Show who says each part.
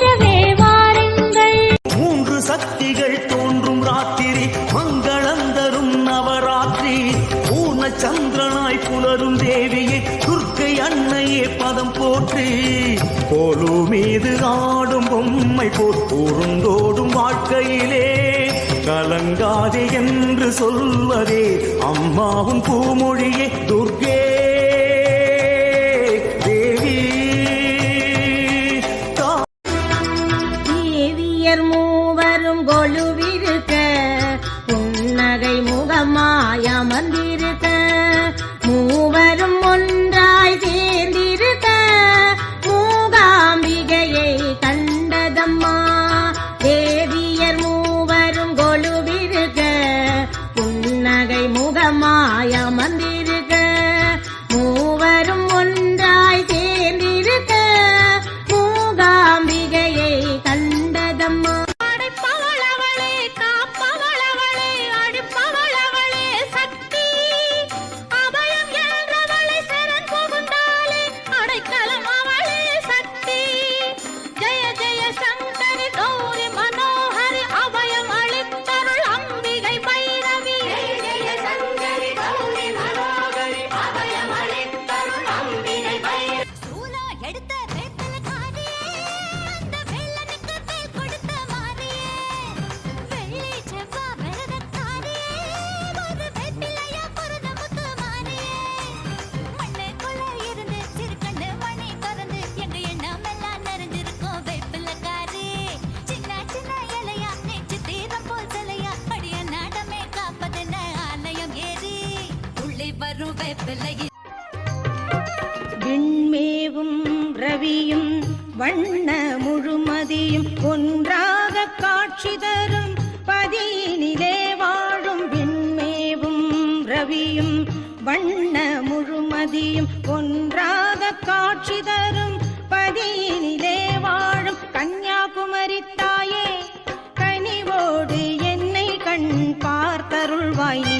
Speaker 1: இரவே வாருங்கள்.
Speaker 2: மூன்று சக்திகள் தோன்றும் ராத்திரி மங்களந்தரும் நவராத்திரி. பூர்ண சந்திரனாய் புலரும் தேவியே துர்க்கை அன்னையே பதம் போற்றி. போலு மீது ஆடும் பொம்மை போல் கூறுந்தோடும் வாழ்க்கையிலே. கலங்காதே என்று சொல்வதே அம்மாவும் பூமொழியே துர்கே
Speaker 3: பொன்னியர் மூவரும் கொழுவிருக்க புன்னகை முகமாய் அமர்ந்திருக்க மூவரும் ஒன்றாய் சேர்ந்திருக்க மூகாம்பிகையை கண்டதம்மா தேவியர் மூவரும் கொழுவிருக்க புன்னகை முகமாய் அமர்ந்திருக்க.
Speaker 4: விண்மேவும் ரவியும் வண்ண முழுமதியும் ஒன்றாக காட்சி தரும். பதியினிலே வாழும் விண்மேவும் ரவியும் வண்ண முழுமதியும் ஒன்றாக காட்சி தரும். பதியினிலே வாழும் கன்னியாகுமரி தாயே கனிவோடு என்னை கண் பார்த்தருள்வாய்